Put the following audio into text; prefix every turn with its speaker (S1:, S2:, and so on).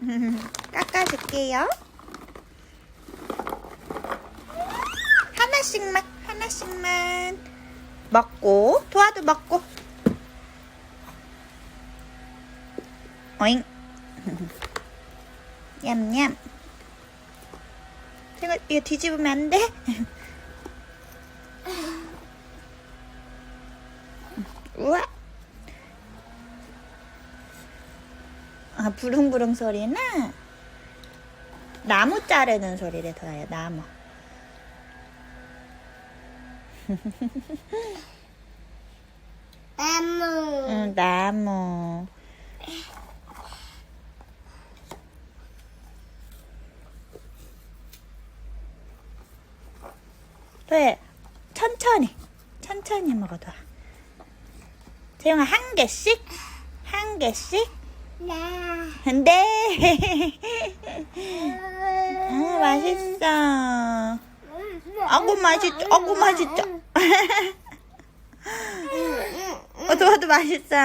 S1: 깎아줄게요. 하나씩만, 하나씩만. 먹고, 도와도 먹고. 어잉. 냠냠. 이거, 이거 뒤집으면 안 돼? 우와. 아, 부릉부릉 소리는 나무 자르는 소리를 더해요, 나무.
S2: 나무.
S1: 응, 나무. 왜? 천천히, 천천히 먹어도. 재영아, 한 개씩? 한 개씩?
S2: 나.
S1: 안 돼. 아, 맛있어. 아구 맛있죠? 아구 맛있죠? 어, 도와도 맛있어.